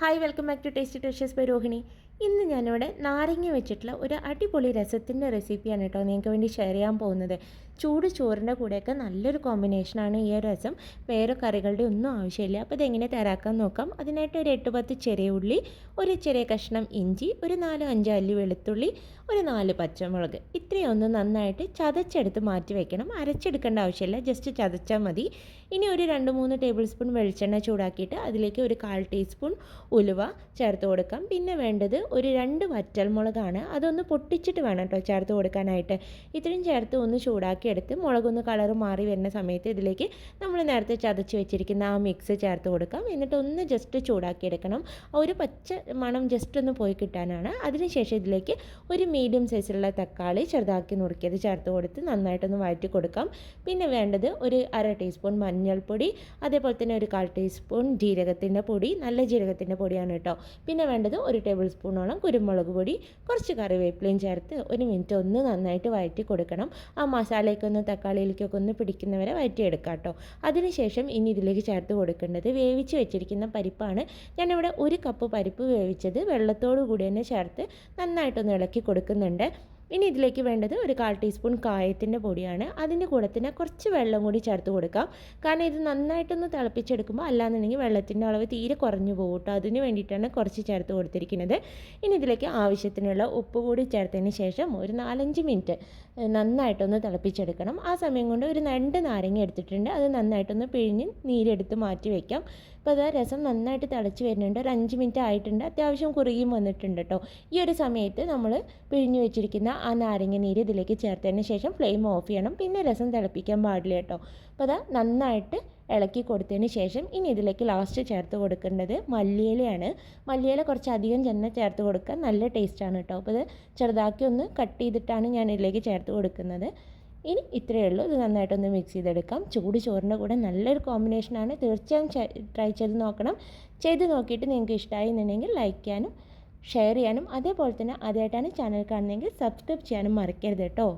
Hi, welcome back to Tasty Tashes by Rohini. ഇന്ന് ഞാനിവിടെ നാരങ്ങ വെച്ചിട്ടുള്ള ഒരു അടിപൊളി രസത്തിൻ്റെ റെസിപ്പിയാണ് കേട്ടോ നിങ്ങൾക്ക് വേണ്ടി ഷെയർ ചെയ്യാൻ പോകുന്നത് ചൂട് ചോറിൻ്റെ കൂടെയൊക്കെ നല്ലൊരു കോമ്പിനേഷനാണ് ഈ രസം വേറെ കറികളുടെ ഒന്നും ആവശ്യമില്ല അപ്പോൾ ഇതെങ്ങനെ തയ്യാറാക്കാൻ നോക്കാം അതിനായിട്ട് ഒരു എട്ട് പത്ത് ചെറിയ ഉള്ളി ഒരു ചെറിയ കഷ്ണം ഇഞ്ചി ഒരു നാല് അഞ്ച് അല്ലി വെളുത്തുള്ളി ഒരു നാല് പച്ചമുളക് ഇത്രയും ഒന്ന് നന്നായിട്ട് ചതച്ചെടുത്ത് മാറ്റി വയ്ക്കണം അരച്ചെടുക്കേണ്ട ആവശ്യമില്ല ജസ്റ്റ് ചതച്ചാൽ മതി ഇനി ഒരു രണ്ട് മൂന്ന് ടേബിൾ സ്പൂൺ വെളിച്ചെണ്ണ ചൂടാക്കിയിട്ട് അതിലേക്ക് ഒരു കാൽ ടീസ്പൂൺ ഉലുവ ചേർത്ത് കൊടുക്കാം പിന്നെ വേണ്ടത് ഒരു രണ്ട് വറ്റൽമുളകാണ് അതൊന്ന് പൊട്ടിച്ചിട്ട് വേണം കേട്ടോ ചേർത്ത് കൊടുക്കാനായിട്ട് ഇത്രയും ചേർത്ത് ഒന്ന് ചൂടാക്കിയെടുത്ത് മുളകൊന്ന് കളർ മാറി വരുന്ന സമയത്ത് ഇതിലേക്ക് നമ്മൾ നേരത്തെ ചതച്ച് വെച്ചിരിക്കുന്ന ആ മിക്സ് ചേർത്ത് കൊടുക്കാം എന്നിട്ട് ഒന്ന് ജസ്റ്റ് ചൂടാക്കിയെടുക്കണം ഒരു പച്ച മണം ജസ്റ്റ് ഒന്ന് പോയി കിട്ടാനാണ് അതിനുശേഷം ഇതിലേക്ക് ഒരു മീഡിയം സൈസിലുള്ള തക്കാളി ചെറുതാക്കി നുറുക്കിയത് ചേർത്ത് കൊടുത്ത് നന്നായിട്ടൊന്ന് വഴറ്റി കൊടുക്കാം പിന്നെ വേണ്ടത് ഒരു അര ടീസ്പൂൺ മഞ്ഞൾപ്പൊടി അതേപോലെ തന്നെ ഒരു കാൽ ടീസ്പൂൺ ജീരകത്തിൻ്റെ പൊടി നല്ല ജീരകത്തിൻ്റെ പൊടിയാണ് കേട്ടോ പിന്നെ വേണ്ടത് ഒരു ടേബിൾ സ്പൂൺ സ്പൂണോളം കുരുമുളക് പൊടി കുറച്ച് കറിവേപ്പിലയും ചേർത്ത് ഒരു മിനിറ്റ് ഒന്ന് നന്നായിട്ട് വഴറ്റി കൊടുക്കണം ആ മസാലയ്ക്കൊന്ന് തക്കാളിയിലേക്കൊക്കെ ഒന്ന് പിടിക്കുന്നവരെ വഴറ്റിയെടുക്കാം കേട്ടോ അതിനുശേഷം ഇനി ഇതിലേക്ക് ചേർത്ത് കൊടുക്കേണ്ടത് വേവിച്ച് വെച്ചിരിക്കുന്ന പരിപ്പാണ് ഞാനിവിടെ ഒരു കപ്പ് പരിപ്പ് വേവിച്ചത് വെള്ളത്തോടു കൂടി തന്നെ ചേർത്ത് നന്നായിട്ടൊന്ന് ഇളക്കി കൊടുക്കുന്നുണ്ട് ഇനി ഇതിലേക്ക് വേണ്ടത് ഒരു കാൽ ടീസ്പൂൺ കായത്തിൻ്റെ പൊടിയാണ് അതിൻ്റെ കൂടെ തന്നെ കുറച്ച് വെള്ളം കൂടി ചേർത്ത് കൊടുക്കാം കാരണം ഇത് നന്നായിട്ടൊന്ന് തിളപ്പിച്ചെടുക്കുമ്പോൾ അല്ലാന്നുണ്ടെങ്കിൽ വെള്ളത്തിൻ്റെ അളവ് തീരെ കുറഞ്ഞു പോകട്ടോ അതിന് വേണ്ടിയിട്ടാണ് കുറച്ച് ചേർത്ത് കൊടുത്തിരിക്കുന്നത് ഇനി ഇതിലേക്ക് ആവശ്യത്തിനുള്ള ഉപ്പ് കൂടി ചേർത്തതിന് ശേഷം ഒരു നാലഞ്ച് മിനിറ്റ് നന്നായിട്ടൊന്ന് തിളപ്പിച്ചെടുക്കണം ആ സമയം കൊണ്ട് ഒരു രണ്ട് നാരങ്ങ എടുത്തിട്ടുണ്ട് അത് നന്നായിട്ടൊന്ന് പിഴിഞ്ഞ് നീരെടുത്ത് മാറ്റി വയ്ക്കാം അപ്പോൾ അത് രസം നന്നായിട്ട് തിളച്ച് വരുന്നുണ്ട് ഒരു അഞ്ച് മിനിറ്റ് ആയിട്ടുണ്ട് അത്യാവശ്യം കുറുകിയും വന്നിട്ടുണ്ട് കേട്ടോ ഈ ഒരു സമയത്ത് നമ്മൾ പിഴിഞ്ഞു വെച്ചിരിക്കുന്ന ആ നാരങ്ങ നീര് ഇതിലേക്ക് ചേർത്തതിന് ശേഷം ഫ്ലെയിം ഓഫ് ചെയ്യണം പിന്നെ രസം തിളപ്പിക്കാൻ പാടില്ല കേട്ടോ അപ്പോൾ അതാ നന്നായിട്ട് ഇളക്കി കൊടുത്തതിന് ശേഷം ഇനി ഇതിലേക്ക് ലാസ്റ്റ് ചേർത്ത് കൊടുക്കേണ്ടത് മല്ലിയിലയാണ് മല്ലിയില കുറച്ച് അധികം ചെന്ന ചേർത്ത് കൊടുക്കുക നല്ല ടേസ്റ്റാണ് കേട്ടോ അപ്പോൾ ഇത് ചെറുതാക്കി ഒന്ന് കട്ട് ചെയ്തിട്ടാണ് ഞാൻ ഇതിലേക്ക് ചേർത്ത് കൊടുക്കുന്നത് ഇനി ഇത്രയേ ഉള്ളൂ ഇത് നന്നായിട്ടൊന്ന് മിക്സ് ചെയ്തെടുക്കാം ചൂട് ചോറിൻ്റെ കൂടെ നല്ലൊരു കോമ്പിനേഷനാണ് തീർച്ചയായും ട്രൈ ചെയ്ത് നോക്കണം ചെയ്ത് നോക്കിയിട്ട് നിങ്ങൾക്ക് ഇഷ്ടമായി എന്നുണ്ടെങ്കിൽ ലൈക്ക് ചെയ്യാനും ഷെയർ ചെയ്യാനും അതേപോലെ തന്നെ ആദ്യമായിട്ടാണ് ചാനൽ കാണുന്നതെങ്കിൽ സബ്സ്ക്രൈബ് ചെയ്യാനും മറക്കരുത് കേട്ടോ